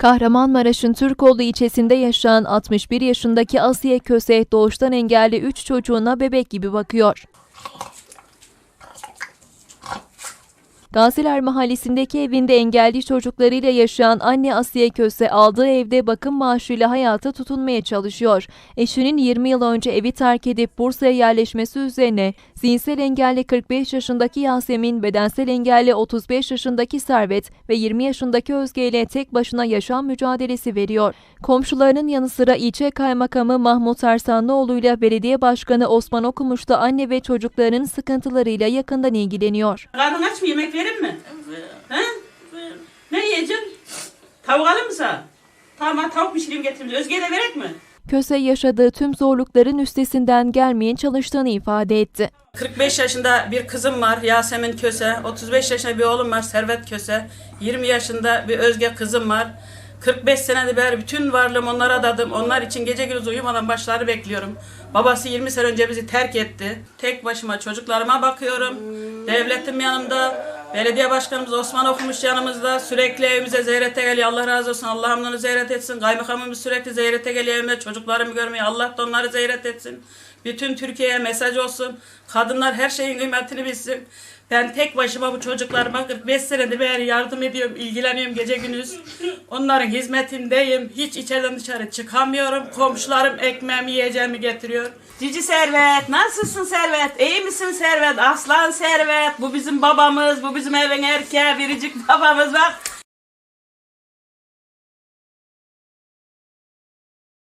Kahramanmaraş'ın Türkoğlu ilçesinde yaşayan 61 yaşındaki Asiye Köse doğuştan engelli 3 çocuğuna bebek gibi bakıyor. Gaziler Mahallesi'ndeki evinde engelli çocuklarıyla yaşayan anne Asiye Köse aldığı evde bakım maaşıyla hayata tutunmaya çalışıyor. Eşinin 20 yıl önce evi terk edip Bursa'ya yerleşmesi üzerine zihinsel engelli 45 yaşındaki Yasemin, bedensel engelli 35 yaşındaki Servet ve 20 yaşındaki Özge ile tek başına yaşam mücadelesi veriyor. Komşularının yanı sıra ilçe kaymakamı Mahmut Ersanlıoğlu ile belediye başkanı Osman Okumuş da anne ve çocuklarının sıkıntılarıyla yakından ilgileniyor. Karnın aç mı yemek verir mi? He? Ne yiyeceksin? Tavuk alır mı sana? Tamam tavuk pişireyim getireyim. Özge'ye de verek mi? Köse yaşadığı tüm zorlukların üstesinden gelmeye çalıştığını ifade etti. 45 yaşında bir kızım var Yasemin Köse. 35 yaşında bir oğlum var Servet Köse. 20 yaşında bir Özge kızım var. 45 senedir beri bütün varlığımı onlara adadım. Onlar için gece gündüz uyumadan başları bekliyorum. Babası 20 sene önce bizi terk etti. Tek başıma çocuklarıma bakıyorum. Devletim yanımda. Belediye başkanımız Osman okumuş yanımızda. Sürekli evimize ziyarete geliyor. Allah razı olsun. Allah hamdını ziyaret etsin. Kaymakamımız sürekli ziyarete geliyor evime. Çocuklarımı görmeye. Allah da onları ziyaret etsin. Bütün Türkiye'ye mesaj olsun. Kadınlar her şeyin kıymetini bilsin. Ben tek başıma bu çocuklarıma 45 senedir beri yardım ediyorum, ilgileniyorum gece gündüz. Onların hizmetindeyim. Hiç içeriden dışarı çıkamıyorum. Komşularım ekmeğimi yiyeceğimi getiriyor. Cici Servet, nasılsın Servet? İyi misin Servet? Aslan Servet. Bu bizim babamız, bu bizim evin erkeği, biricik babamız bak.